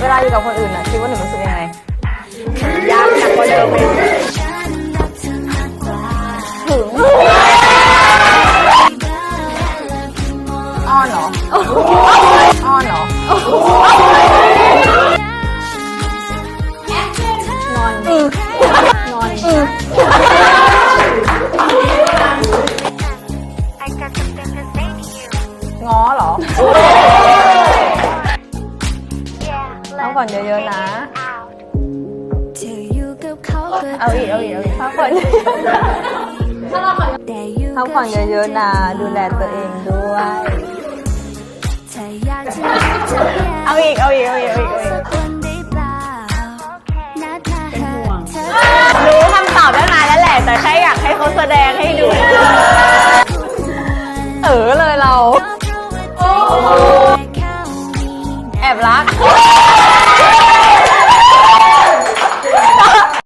เวลาอยู่กับคนอื่นอะคิดว่าหนูรู้สึกยังไงยากหนักกว่าเดิมไหมถึงอ้อนเหรออ้อนเหรอนอนอืนอนอื I got something to say to you. ง้อเหรอ พักผ่อนเยอะๆนะเออยู่กับเขาอาอีกเอาอีกเอาอีกพักผ่อนพักผ่อนเยอะๆนะ ดูแลตัวเองด้วย เอาอีกเอาอีกเอาอีกเอาอีกรู้คำตอบตั้งนาแล้วแหละ แต่แค่อยากให้เขาแสดงให้ดู เออเลยเรา แอบรัก